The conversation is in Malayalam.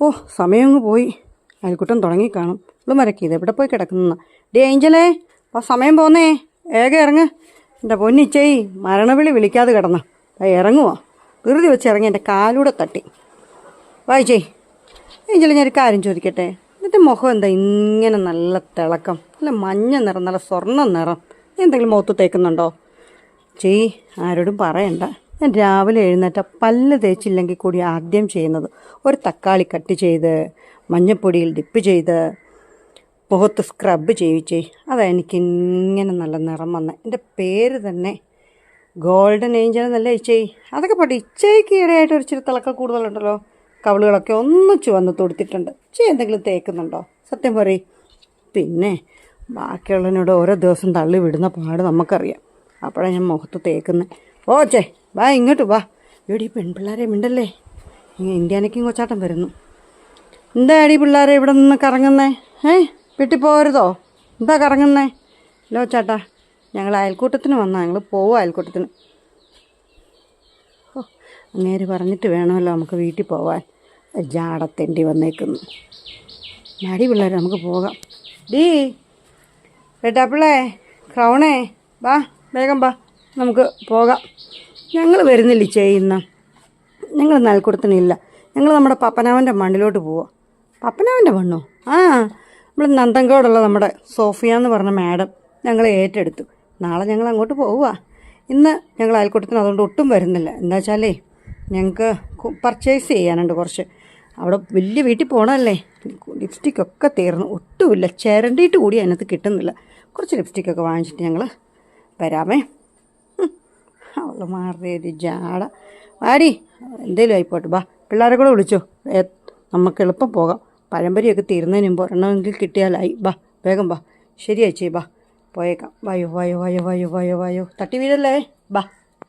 ഓ സമയം അങ്ങ് പോയി. അയൽക്കുട്ടം തുടങ്ങിക്കാണും ഇവിടെ മരക്കിയത് എവിടെ പോയി കിടക്കുന്ന ഡേ ഏഞ്ചലേ അപ്പോൾ സമയം പോന്നേ. ഏക ഇറങ്ങ്. എന്റെ പൊന്നിച്ചേയ് മരണവിളി വിളിക്കാതെ കിടന്ന. ഇറങ്ങുവോ. ധൃതി വെച്ച് ഇറങ്ങി എന്റെ കാലൂടെ തട്ടി. വായിച്ചേ ഏഞ്ചലെ ഞാനൊരു കാര്യം ചോദിക്കട്ടെ? എന്നിട്ട് മുഖം എന്താ ഇങ്ങനെ നല്ല തിളക്കം? നല്ല മഞ്ഞ നിറം നല്ല സ്വർണ നിറം. എന്തെങ്കിലും മുഖത്ത് തേക്കുന്നുണ്ടോ? ചെയ് ആരോടും പറയണ്ട. ഞാൻ രാവിലെ എഴുന്നേറ്റ പല്ല് തേച്ചില്ലെങ്കിൽ കൂടി ആദ്യം ചെയ്യുന്നത് ഒരു തക്കാളി കട്ട് ചെയ്ത് മഞ്ഞപ്പൊടിയിൽ ഡിപ്പ് ചെയ്ത് മുഖത്ത് സ്ക്രബ് ചെയ്യിച്ചേ. അതാ എനിക്ക് ഇങ്ങനെ നല്ല നിറം വന്ന. എന്റെ പേര് തന്നെ ഗോൾഡൻ ഏഞ്ചൽ എന്നല്ലേ ഇച്ചേ? അതൊക്കെ പോട്ടെ ഇച്ചയ്ക്ക് ഇടയായിട്ട് ഒരു ഇച്ചിരി തിളക്കം കൂടുതലുണ്ടല്ലോ. കവളുകളൊക്കെ ഒന്നിച്ച് വന്ന് തൊടുത്തിട്ടുണ്ട്. ചേ എന്തെങ്കിലും തേക്കുന്നുണ്ടോ? സത്യം പറയും. പിന്നെ ബാക്കിയുള്ളതിനോട് ഓരോ ദിവസം തള്ളി വിടുന്ന പാട് നമുക്കറിയാം. അപ്പോഴാണ് ഞാൻ മുഖത്ത് തേക്കുന്നത് ഓ ചേ വാ ഇങ്ങോട്ട് വാ. എടി പെൺപിള്ളേരെ മിണ്ടല്ലേ? ഇങ്ങനെ ഇന്ത്യാനയ്ക്കും കൊച്ചാട്ടം വരുന്നു. എന്താ എന്താടി പിള്ളേരെ ഇവിടെ നിന്ന് കറങ്ങുന്നേ? ഏ വീട്ടിൽ എന്താ കറങ്ങുന്നേ? ലോ ചേട്ടാ ഞങ്ങൾ അയൽക്കൂട്ടത്തിന് വന്നാൽ ഞങ്ങൾ പോവും അയൽക്കൂട്ടത്തിന്. ഓ അങ്ങേര് പറഞ്ഞിട്ട് വേണമല്ലോ നമുക്ക് വീട്ടിൽ പോവാൻ. ജാടത്തേണ്ടി വന്നേക്കുന്നു. മടി പിള്ളേർ നമുക്ക് പോകാം. ഡീ റെഡാപ്പിളേ ക്രൗണേ വാ വേഗം വാ നമുക്ക് പോകാം. ഞങ്ങൾ വരുന്നില്ല ചെയ്യുന്ന. ഞങ്ങൾ നൽക്കൂടത്തിനില്ല ഞങ്ങൾ നമ്മുടെ പപ്പനാവന്റെ മണ്ണിലോട്ട് പോവുക പപ്പനാവന്റെ മണ്ണോ? ആ നമ്മൾ നന്ദങ്കോടുള്ള നമ്മുടെ സോഫിയ എന്ന് പറഞ്ഞ മാഡം ഞങ്ങളെ ഏറ്റെടുത്തു. നാളെ ഞങ്ങൾ അങ്ങോട്ട് പോവുക. ഇന്ന് ഞങ്ങൾ അയൽക്കൂട്ടത്തിന് അതുകൊണ്ട് ഒട്ടും വരുന്നില്ല. എന്താ വെച്ചാലേ ഞങ്ങൾക്ക് പർച്ചേസ് ചെയ്യാനുണ്ട് കുറച്ച്. അവിടെ വലിയ വീട്ടിൽ പോകണമല്ലേ ലിപ്സ്റ്റിക്കൊക്കെ തീർന്നു. ഒട്ടുമില്ല. ചിരണ്ടിയിട്ട് കൂടി അതിനകത്ത് കിട്ടുന്നില്ല. കുറച്ച് ലിപ്സ്റ്റിക്കൊക്കെ വാങ്ങിച്ചിട്ട് ഞങ്ങൾ വരാമേ. മാറിയ ഒരു ജാട. വാടി എന്തേലും ആയിപ്പോട്ടെ ബാ പിള്ളേരെ കൂടെ വിളിച്ചോ. നമുക്ക് എളുപ്പം പോകാം. പഴംപരിയൊക്കെ തീരുന്നതിന് മുമ്പ് ഒരെണ്ണമെങ്കിൽ കിട്ടിയാലായി. ബാ വേഗം ബാ. ശരി ചേച്ചി ബാ. പോയേക്കാം. വായോ വായോ വായോ വായോ വായോ വായോ. തട്ടി വീഴല്ലേ ബാ.